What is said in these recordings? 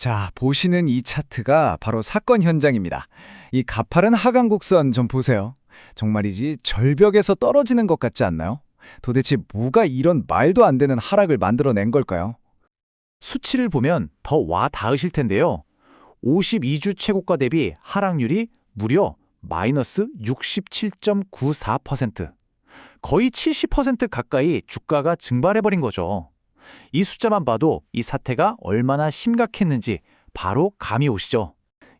자, 보시는 이 차트가 바로 사건 현장입니다. 이 가파른 하강 곡선 좀 보세요. 정말이지 절벽에서 떨어지는 것 같지 않나요? 도대체 뭐가 이런 말도 안 되는 하락을 만들어낸 걸까요? 수치를 보면 더 와 닿으실 텐데요. 52주 최고가 대비 하락률이 무려 마이너스 67.94%. 거의 70% 가까이 주가가 증발해버린 거죠. 이 숫자만 봐도 이 사태가 얼마나 심각했는지 바로 감이 오시죠.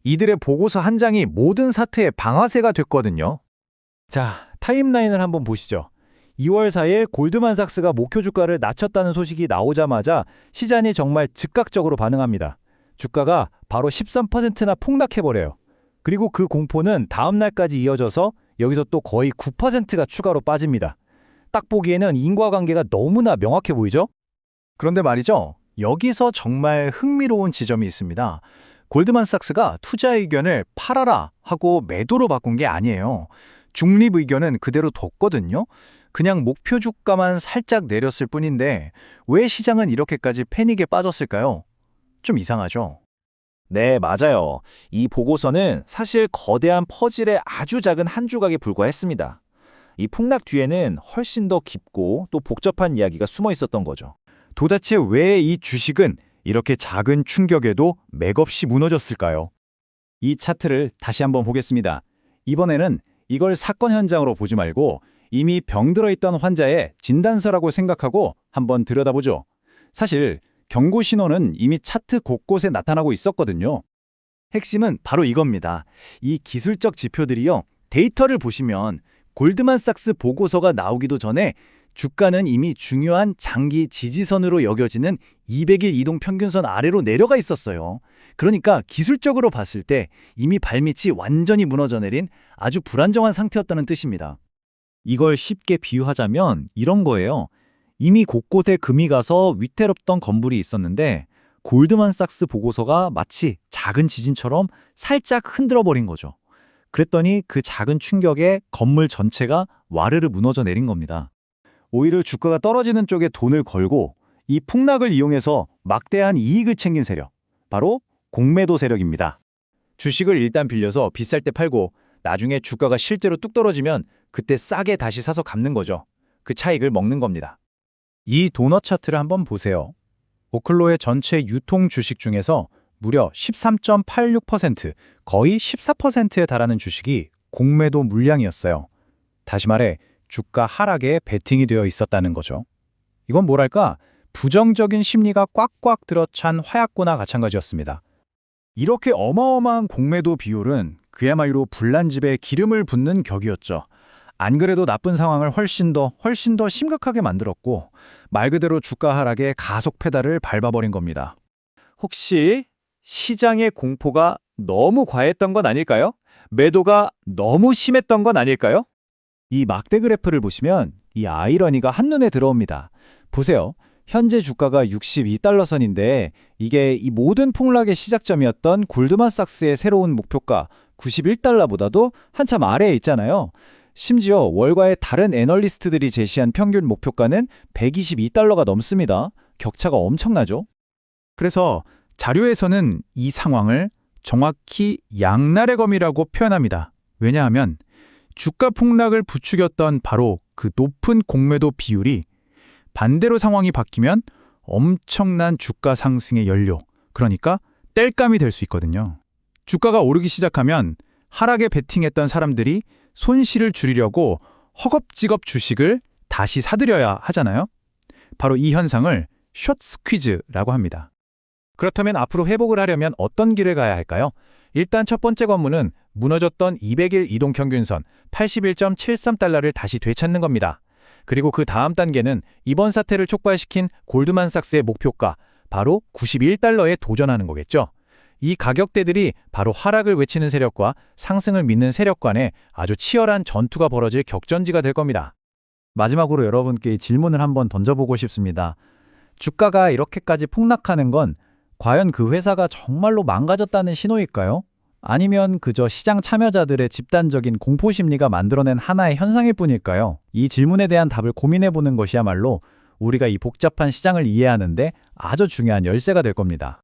이들의 보고서 한 장이 모든 사태의 방아쇠가 됐거든요. 자, 타임라인을 한번 보시죠. 2월 4일 골드만삭스가 목표 주가를 낮췄다는 소식이 나오자마자 시장이 정말 즉각적으로 반응합니다. 주가가 바로 13%나 폭락해버려요. 그리고 그 공포는 다음 날까지 이어져서 여기서 또 거의 9%가 추가로 빠집니다. 딱 보기에는 인과관계가 너무나 명확해 보이죠? 그런데 말이죠. 여기서 정말 흥미로운 지점이 있습니다. 골드만삭스가 투자 의견을 팔아라 하고 매도로 바꾼 게 아니에요. 중립 의견은 그대로 뒀거든요. 그냥 목표 주가만 살짝 내렸을 뿐인데 왜 시장은 이렇게까지 패닉에 빠졌을까요? 좀 이상하죠. 네, 맞아요. 이 보고서는 사실 거대한 퍼즐의 아주 작은 한 조각에 불과했습니다. 이 폭락 뒤에는 훨씬 더 깊고 또 복잡한 이야기가 숨어 있었던 거죠. 도대체 왜 이 주식은 이렇게 작은 충격에도 맥없이 무너졌을까요? 이 차트를 다시 한번 보겠습니다. 이번에는 이걸 사건 현장으로 보지 말고 이미 병들어 있던 환자의 진단서라고 생각하고 한번 들여다보죠. 사실 경고 신호는 이미 차트 곳곳에 나타나고 있었거든요. 핵심은 바로 이겁니다. 이 기술적 지표들이요. 데이터를 보시면 골드만삭스 보고서가 나오기도 전에 주가는 이미 중요한 장기 지지선으로 여겨지는 200일 이동 평균선 아래로 내려가 있었어요. 그러니까 기술적으로 봤을 때 이미 발밑이 완전히 무너져 내린 아주 불안정한 상태였다는 뜻입니다. 이걸 쉽게 비유하자면 이런 거예요. 이미 곳곳에 금이 가서 위태롭던 건물이 있었는데 골드만삭스 보고서가 마치 작은 지진처럼 살짝 흔들어 버린 거죠. 그랬더니 그 작은 충격에 건물 전체가 와르르 무너져 내린 겁니다. 오히려 주가가 떨어지는 쪽에 돈을 걸고 이 폭락을 이용해서 막대한 이익을 챙긴 세력, 바로 공매도 세력입니다. 주식을 일단 빌려서 비쌀 때 팔고 나중에 주가가 실제로 뚝 떨어지면 그때 싸게 다시 사서 갚는 거죠. 그 차익을 먹는 겁니다. 이 도넛 차트를 한번 보세요. 오클로의 전체 유통 주식 중에서 무려 13.86%, 거의 14%에 달하는 주식이 공매도 물량이었어요. 다시 말해 주가 하락에 베팅이 되어 있었다는 거죠. 이건 뭐랄까 부정적인 심리가 꽉꽉 들어찬 화약고나 마찬가지였습니다. 이렇게 어마어마한 공매도 비율은 그야말로 불난집에 기름을 붓는 격이었죠. 안 그래도 나쁜 상황을 훨씬 더 훨씬 더 심각하게 만들었고 말 그대로 주가 하락에 가속 페달을 밟아버린 겁니다. 혹시 시장의 공포가 너무 과했던 건 아닐까요? 매도가 너무 심했던 건 아닐까요? 이 막대 그래프를 보시면 이 아이러니가 한눈에 들어옵니다. 보세요. 현재 주가가 62달러 선인데 이게 이 모든 폭락의 시작점이었던 골드만삭스의 새로운 목표가 91달러보다도 한참 아래에 있잖아요. 심지어 월가의 다른 애널리스트들이 제시한 평균 목표가는 122달러가 넘습니다. 격차가 엄청나죠? 그래서 자료에서는 이 상황을 정확히 양날의 검이라고 표현합니다. 왜냐하면 주가 폭락을 부추겼던 바로 그 높은 공매도 비율이 반대로 상황이 바뀌면 엄청난 주가 상승의 연료, 그러니까 땔감이 될 수 있거든요. 주가가 오르기 시작하면 하락에 베팅했던 사람들이 손실을 줄이려고 허겁지겁 주식을 다시 사들여야 하잖아요. 바로 이 현상을 숏 스퀴즈라고 합니다. 그렇다면 앞으로 회복을 하려면 어떤 길을 가야 할까요? 일단 첫 번째 관문은 무너졌던 200일 이동 평균선 81.73달러를 다시 되찾는 겁니다. 그리고 그 다음 단계는 이번 사태를 촉발시킨 골드만삭스의 목표가 바로 91달러에 도전하는 거겠죠. 이 가격대들이 바로 하락을 외치는 세력과 상승을 믿는 세력 간에 아주 치열한 전투가 벌어질 격전지가 될 겁니다. 마지막으로 여러분께 질문을 한번 던져보고 싶습니다. 주가가 이렇게까지 폭락하는 건 과연 그 회사가 정말로 망가졌다는 신호일까요? 아니면 그저 시장 참여자들의 집단적인 공포 심리가 만들어낸 하나의 현상일 뿐일까요? 이 질문에 대한 답을 고민해 보는 것이야말로 우리가 이 복잡한 시장을 이해하는데 아주 중요한 열쇠가 될 겁니다.